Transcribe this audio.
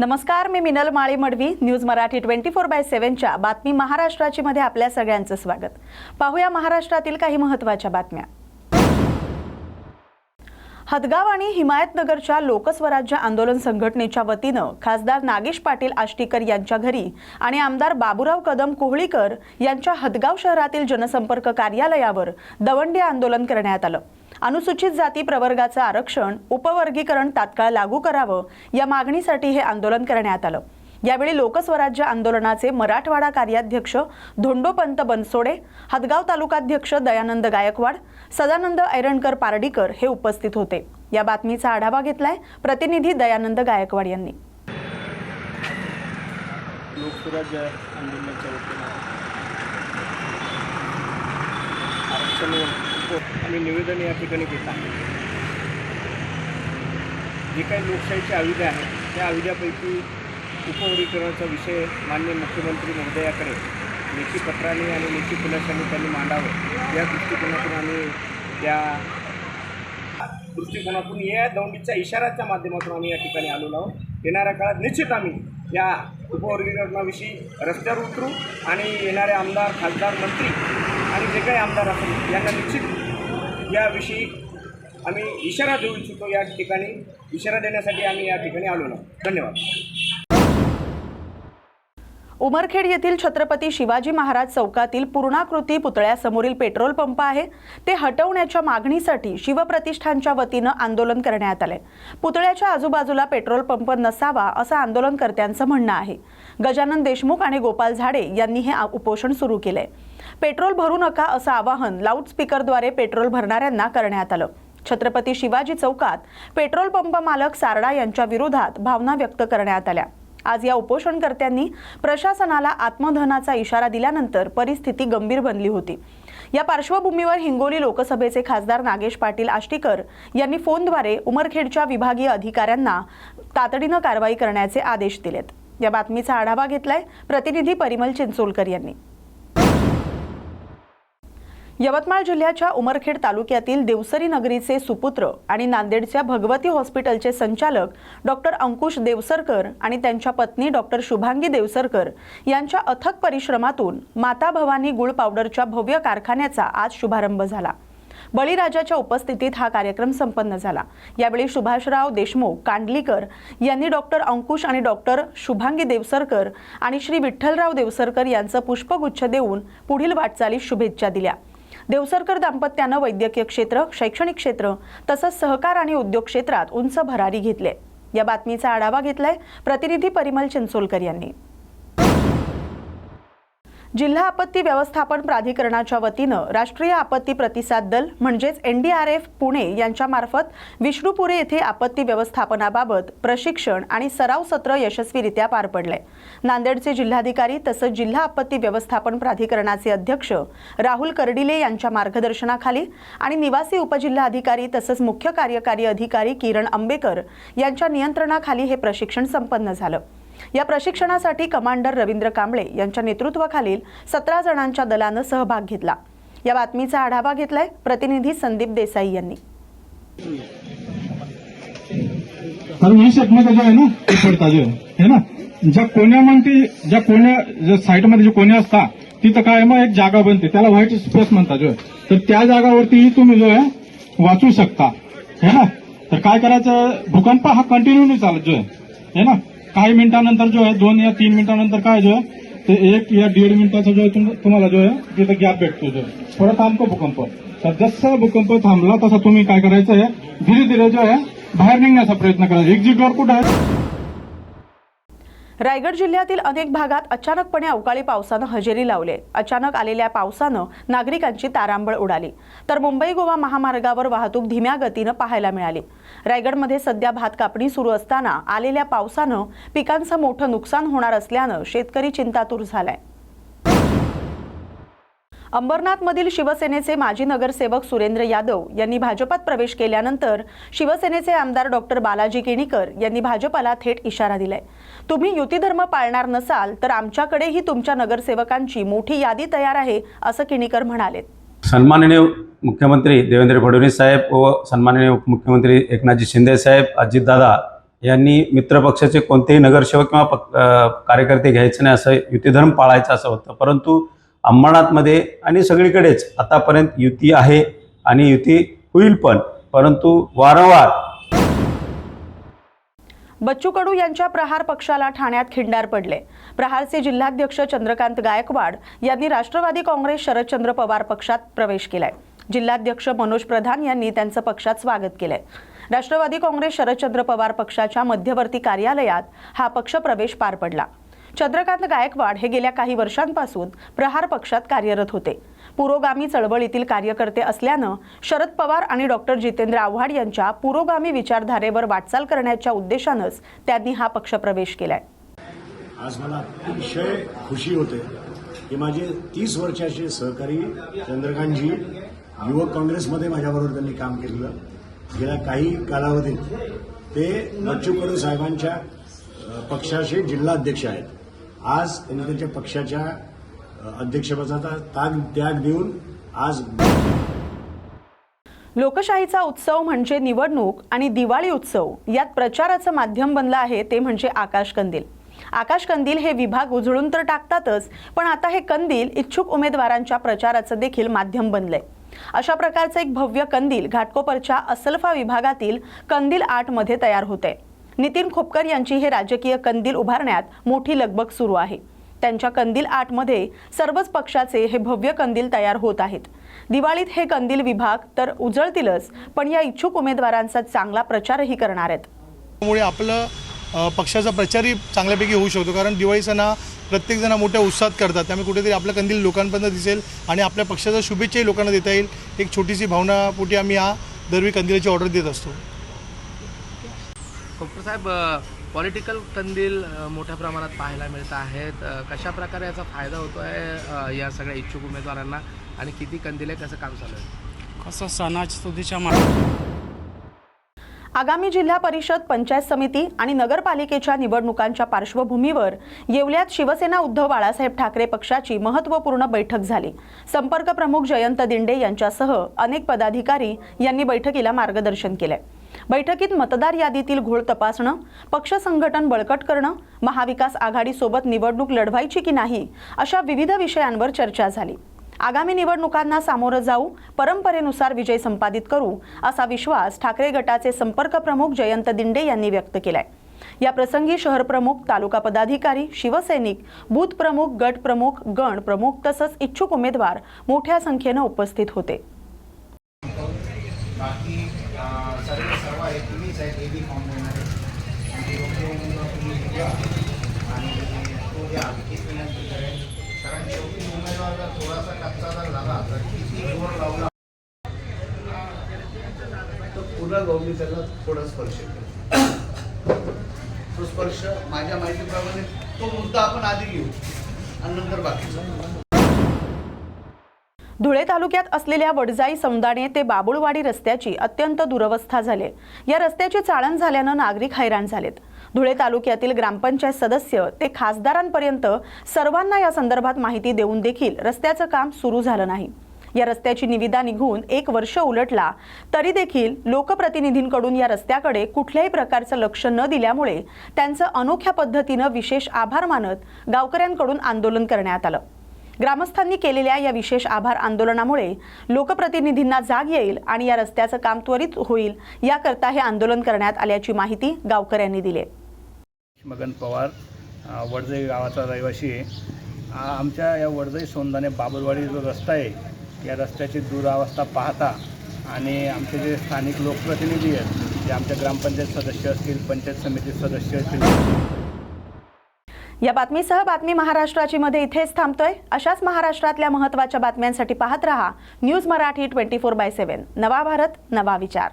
नमस्कार मी Minal Mali Madvi news Marathi twenty four by सेव्हनच्या बातमी महाराष्ट्राची मध्ये आपल्या सगळ्यांचं स्वागत. पाहूया महाराष्ट्रातील काही महत्त्वाच्या बातम्या. हदगाव आणि हिमायतनगरच्या लोकस्वराज्य आंदोलन संघटनेच्या वतीनं खासदार नागेश पाटील आष्टीकर यांच्या घरी आणि आमदार बाबुराव कदम कोहळीकर यांच्या हदगाव शहरातील जनसंपर्क कार्यालयावर दवंडी आंदोलन करण्यात आलं. अनुसूचित जाती प्रवर्गाचं आरक्षण उपवर्गीकरण तात्काळ लागू करावं या मागणीसाठी हे आंदोलन करण्यात आलं. यावेळी लोकस्वराज्य आंदोलनाचे मराठवाडा कार्याध्यक्ष धोंडोपंत बनसोडे हदगाव तालुकाध्यक्ष दयानंद गायकवाड सदानंद ऐरणकर पारडीकर हे उपस्थित होते. या बातमीचा आढावा घेतलाय प्रतिनिधी दयानंद गायकवाड यांनी. लोकस्वराज्य आंदोलनाच्या वतीनं आरक्षण मी निवेदन या ठिकाणी देत आहे. जे काही लोकशाहीच्या आविध्या आहेत त्या आयुध्यापैकी उपवर्गीकरणाचा विषय मान्य मुख्यमंत्री महोदयाकडे लेखी पत्राने आणि लेखी खुलाशाने त्यांनी मांडावं या दृष्टिकोनातून आम्ही त्या दृष्टिकोनातून या दौंडीच्या इशाराच्या माध्यमातून आम्ही या ठिकाणी आलेलो आहोत. येणाऱ्या काळात निश्चित आम्ही या उपवर्गीकरणाविषयी रस्त्यावर उतरू आणि येणारे आमदार खासदार मंत्री आणि जे काही आमदार असतील यांना निश्चित याविषयी आम्ही इशारा देऊ इच्छितो या ठिकाणी. इशारा देण्यासाठी आम्ही या ठिकाणी आलो धन्यवाद. उमरखेड येथील छत्रपती शिवाजी महाराज चौकातील पूर्णाकृती पुतळ्यासमोरील पेट्रोल पंप आहे. ते हटवण्याच्या मागणीसाठी शिवप्रतिष्ठानच्या वतीनं आंदोलन करण्यात आले पुतळ्याच्या आजूबाजूला पेट्रोल पंप नसावा असं आंदोलनकर्त्यांचं म्हणणं आहे. गजानन देशमुख आणि गोपाल झाडे यांनी हे उपोषण सुरू केलंय. पेट्रोल भरू नका असं आवाहन लाऊडस्पीकरद्वारे पेट्रोल भरणाऱ्यांना करण्यात आलं. छत्रपती शिवाजी चौकात पेट्रोल पंप मालक सारडा यांच्या विरोधात भावना व्यक्त करण्यात आल्या. आज या उपोषणकर्त्यांनी प्रशासनाला आत्मधनाचा इशारा दिल्यानंतर परिस्थिती गंभीर बनली होती. या पार्श्वभूमीवर हिंगोली लोकसभेचे खासदार नागेश पाटील आष्टीकर यांनी फोनद्वारे उमरखेडच्या विभागीय अधिकाऱ्यांना तातडीनं कारवाई करण्याचे आदेश दिलेत. या बातमीचा आढावा घेतलाय प्रतिनिधी परिमल चिंचोलकर यांनी. यवतमाळ जिल्ह्याच्या उमरखेड तालुक्यातील देवसरी नगरीचे सुपुत्र आणि नांदेडच्या भगवती हॉस्पिटलचे संचालक डॉक्टर अंकुश देवसरकर आणि त्यांच्या पत्नी डॉक्टर शुभांगी देवसरकर यांच्या अथक परिश्रमातून माता भवानी गुळ पावडरच्या भव्य कारखान्याचा आज शुभारंभ झाला. बळीराजाच्या उपस्थितीत हा कार्यक्रम संपन्न झाला. यावेळी सुभाषराव देशमुख कांडलीकर यांनी डॉक्टर अंकुश आणि डॉक्टर शुभांगी देवसरकर आणि श्री विठ्ठलराव देवसरकर यांचं पुष्पगुच्छ देऊन पुढील वाटचालीस शुभेच्छा दिल्या. देवसरकर दाम्पत्यानं वैद्यकीय क्षेत्र शैक्षणिक क्षेत्र तसंच सहकार आणि उद्योग क्षेत्रात उंच भरारी घेतले. या बातमीचा आढावा घेतलाय प्रतिनिधी परिमल चिंचोलकर यांनी. जिल्हा आपत्ती व्यवस्थापन प्राधिकरणाच्या वतीनं राष्ट्रीय आपत्ती प्रतिसाद दल म्हणजेच N D R F Pune यांच्यामार्फत विष्णुपुरे येथे आपत्ती व्यवस्थापनाबाबत प्रशिक्षण आणि सराव सत्र यशस्वीरित्या पार पडले. नांदेडचे जिल्हाधिकारी तसंच जिल्हा आपत्ती व्यवस्थापन प्राधिकरणाचे अध्यक्ष राहुल कर्डिले यांच्या मार्गदर्शनाखाली आणि निवासी उपजिल्हाधिकारी तसंच मुख्य कार्यकारी अधिकारी किरण आंबेकर यांच्या नियंत्रणाखाली हे प्रशिक्षण संपन्न झालं. या प्रशिक्षणासाठी कमांडर रवींद्र कांबळे यांच्या नेतृत्वाखालील सतरा जणांच्या दलानं सहभाग घेतला. या बातमीचा आढावा घेतलाय प्रतिनिधी संदीप देसाई यांनी. ज्या वीस एकमेक ना ज्या कोण्यामध्ये ज्या कोण्या ज्या साईटमध्ये जे कोण्या असतात तिथं काय मग एक जागा बनते. त्याला व्हाईट स्पेस म्हणतात जो तर त्या जागावरतीही तुम्ही जो आहे वाचू शकता. है ना? तर काय करायचं? भूकंप हा कंटिन्यू चालत जो आहे ना? काही मिनिटानंतर जो आहे दोन या तीन मिनिटानंतर काय जो आहे ते एक या दीड मिनिटाचा जो आहे तुम- तुम्हाला जो आहे तिथे गॅप भेटतो जो. थोडा परत थांबतो भूकंप. तर जसा भूकंप थांबला तसा तुम्ही काय करायचं आहे धीरे धीरे जो आहे बाहेर निघण्याचा प्रयत्न करायचा एक्झिट डोअर कुठं आहे? रायगड जिल्ह्यातील अनेक भागात अचानकपणे अवकाळी पावसानं हजेरी लावले. अचानक आलेल्या पावसानं नागरिकांची तारांबळ उडाली. तर मुंबई गोवा महामार्गावर वाहतूक धीम्या गतीनं पाहायला मिळाली. रायगडमध्ये सध्या भात कापणी सुरू असताना आलेल्या पावसानं पिकांचं मोठं नुकसान होणार असल्यानं शेतकरी चिंतातूर झालाय. अंबरनाथमधील शिवसेनेचे माजी नगरसेवक सुरेंद्र यादव यांनी भाजपात प्रवेश केल्यानंतर शिवसेनेचे आमदार डॉक्टर बालाजी केणीकर यांनी भाजपाला थेट इशारा दिलाय. तुम्ही युतीधर्म पाळणार नसाल तर आमच्याकडेही तुमच्या नगरसेवकांची मोठी यादी तयार आहे असं केणीकर म्हणाले सन्माननीय मुख्यमंत्री देवेंद्र फडणवीस साहेब व सन्माननीय उपमुख्यमंत्री एकनाथजी शिंदे साहेब अजितदादा यांनी मित्रपक्षाचे कोणतेही नगरसेवक किंवा कार्यकर्ते घ्यायचे नाही असं युतीधर्म पाळायचं असं होतं. परंतु अंबरनाथमध्ये आणि सगळीकडेच आतापर्यंत युती आहे आणि युती होईल पण परंतु वारंवार. बच्चू कडू यांच्या प्रहार पक्षाला ठाण्यात खिंडार पडले. प्रहारचे जिल्हाध्यक्ष चंद्रकांत गायकवाड यांनी राष्ट्रवादी काँग्रेस शरदचंद्र पवार पक्षात प्रवेश केलाय. जिल्हाध्यक्ष मनोज प्रधान यांनी त्यांचं पक्षात स्वागत केलंय. राष्ट्रवादी काँग्रेस शरदचंद्र पवार पक्षाच्या मध्यवर्ती कार्यालयात हा पक्षप्रवेश पार पडला. चंद्रकांत गायकवाड हे गेल्या काही वर्षांपासून प्रहार पक्षात कार्यरत होते. पुरोगामी चळवळीतील कार्यकर्ते असल्यानं शरद पवार आणि डॉक्टर जितेंद्र आव्हाड यांच्या पुरोगामी विचारधारेवर वाटचाल करण्याच्या उद्देशानंच त्यांनी हा पक्ष प्रवेश केलाय. आज मला अतिशय खुशी होते की माझे तीस वर्षाचे सहकारी चंद्रकांतजी युवक काँग्रेसमध्ये माझ्याबरोबर त्यांनी काम केलेलं. गेल्या काही कालावधीत ते बच्चू कडू साहेबांच्या पक्षाचे जिल्हाध्यक्ष आहेत. आज त्यांनी त्यांच्या पक्षाच्या अध्यक्षपदाचा ताग त्याग देऊन आज लोकशाहीचा उत्सव म्हणजे निवडणूक आणि दिवाळी उत्सव. यात प्रचाराचं माध्यम बनलं आहे ते म्हणजे आकाश कंदील. आकाश कंदील हे विभाग उजळून तर टाकतातच पण आता हे कंदील इच्छुक उमेदवारांच्या प्रचाराचं देखील माध्यम बनलंय. अशा प्रकारचं एक भव्य कंदील घाटकोपरच्या असलफा विभागातील कंदील आठमध्ये तयार तयार आहे नितीन खोपकर यांची हे राजकीय कंदील उभारण्यात मोठी लगबग सुरू आहे. त्यांच्या कंदील आठमध्ये सर्वच पक्षाचे हे भव्य कंदील तयार होत आहेत. दिवाळीत हे कंदील विभाग तर उजळतीलच पण या इच्छुक उमेदवारांचा चांगला प्रचारही करणार आहेत. त्यामुळे आपलं पक्षाचा प्रचारही चांगल्यापैकी होऊ शकतो कारण दिवाळी सण हा प्रत्येकजण मोठ्या उत्साहात करतात. त्यामुळे कुठेतरी आपलं कंदील लोकांपर्यंत दिसेल आणि आपल्या पक्षाच्या शुभेच्छाही लोकांना देता येईल. एक छोटीशी भावनापोटी आम्ही हा दरवी कंदिलाची ऑर्डर देत असतो. डॉक्टर साहेब पॉलिटिकल कंदील मोठ्या प्रमाणात पाहायला मिळत आहेत. कशा प्रकारे याचा फायदा होतो आहे या सगळ्या इच्छुक उमेदवारांना आणि किती कंदील आहे कसं काम चालू आहे? कसं सणासुदीच्या मा आगामी जिल्हा परिषद पंचायत समिती आणि नगरपालिकेच्या निवडणुकांच्या पार्श्वभूमीवर येवल्यात शिवसेना उद्धव बाळासाहेब ठाकरे पक्षाची महत्त्वपूर्ण बैठक झाली. संपर्क प्रमुख जयंत दिंडे यांच्यासह अनेक पदाधिकारी यांनी बैठकीला मार्गदर्शन केलंय. बैठकीत मतदार यादीतील घोळ तपासणं पक्ष संघटन बळकट करणं महाविकास आघाडीसोबत निवडणूक लढवायची की नाही अशा विविध विषयांवर चर्चा झाली. आगामी निवडणुकांना सामोरं जाऊ परंपरेनुसार विजय संपादित करू असा विश्वास ठाकरे गटाचे संपर्क प्रमुख जयंत दिंडे यांनी व्यक्त केलाय. या प्रसंगी शहर प्रमुख तालुका पदाधिकारी शिवसैनिक बूथ प्रमुख गट प्रमुख गण प्रमुख तसंच इच्छुक उमेदवार मोठ्या संख्येनं उपस्थित होते बाकी अं, सर्व सर्व आहे तुम्हीच आहे ते बी फॉर्म देणार आहे आणि योग्य उमेदवार तुम्ही निवडा आणि तो द्या हीच विनंती करेन कारण शेवटी उमेदवार जर थोडासा कच्चा जर झाला तर किती जोर लावला तर पुन्हा जाऊन मी त्याला थोडा स्पर्श केला. तो स्पर्श माझ्या माहितीप्रमाणे तो मुद्दा आपण आधी घेऊ आणि नंतर बाकीचा. धुळे तालुक्यात असलेल्या वडजाई समदाणे ते बाबुळवाडी रस्त्याची अत्यंत दुरवस्था झाली. या रस्त्याची चाळण झाल्यानं नागरिक हैराण झालेत. धुळे तालुक्यातील ग्रामपंचायत सदस्य ते खासदारांपर्यंत सर्वांना या संदर्भात माहिती देऊन देखील रस्त्याचं काम सुरू झालं नाही. या रस्त्याची निविदा निघून एक वर्ष उलटला तरी देखील लोकप्रतिनिधींकडून या रस्त्याकडे कुठल्याही प्रकारचं लक्ष न दिल्यामुळे त्यांचं अनोख्या पद्धतीनं विशेष आभार मानत गावकऱ्यांकडून आंदोलन करण्यात आलं. ग्रामस्थांनी केलेल्या या विशेष आभार आंदोलनामुळे लोकप्रतिनिधींना जाग येईल आणि या रस्त्याचं काम त्वरित होईल याकरता हे आंदोलन करण्यात आल्याची माहिती गावकऱ्यांनी दिली. मगन पवार वडजई गावाचा रहिवासी आहे. आमच्या या वडजई सोंदाने बाबरवाडी जो रस्ता आहे या रस्त्याची दुरावस्था पाहता आणि आमचे जे स्थानिक लोकप्रतिनिधी आहेत जे आमच्या ग्रामपंचायत सदस्य असतील पंचायत समिती सदस्य असतील या बातमीसह बातमी महाराष्ट्राची मध्ये इथेच थांबतोय. अशाच महाराष्ट्रातल्या महत्त्वाच्या बातम्यांसाठी पाहत रहा news Marathi twenty four by seven. नवा भारत नवा विचार.